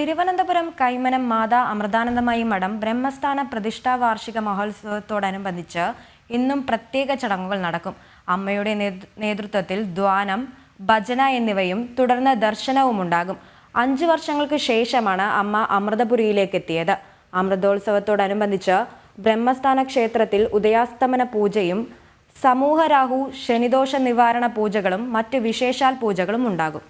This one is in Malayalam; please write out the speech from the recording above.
തിരുവനന്തപുരം കൈമനം മാതാ അമൃതാനന്ദമയി മഠം ബ്രഹ്മസ്ഥാന പ്രതിഷ്ഠാ വാർഷിക മഹോത്സവത്തോടനുബന്ധിച്ച് ഇന്നും പ്രത്യേക ചടങ്ങുകൾ നടക്കും. അമ്മയുടെ നേതൃത്വത്തിൽ ദ്വാനം ഭജന എന്നിവയും തുടർന്ന് ദർശനവും ഉണ്ടാകും. അഞ്ചു വർഷങ്ങൾക്ക് ശേഷമാണ് അമ്മ അമൃതപുരിയിലേക്ക് എത്തിയത് അമൃതോത്സവത്തോടനുബന്ധിച്ച് ബ്രഹ്മസ്ഥാന ക്ഷേത്രത്തിൽ ഉദയാസ്തമന പൂജയും സമൂഹരാഹു ശനിദോഷ നിവാരണ പൂജകളും മറ്റ് വിശേഷാൽ പൂജകളും ഉണ്ടാകും.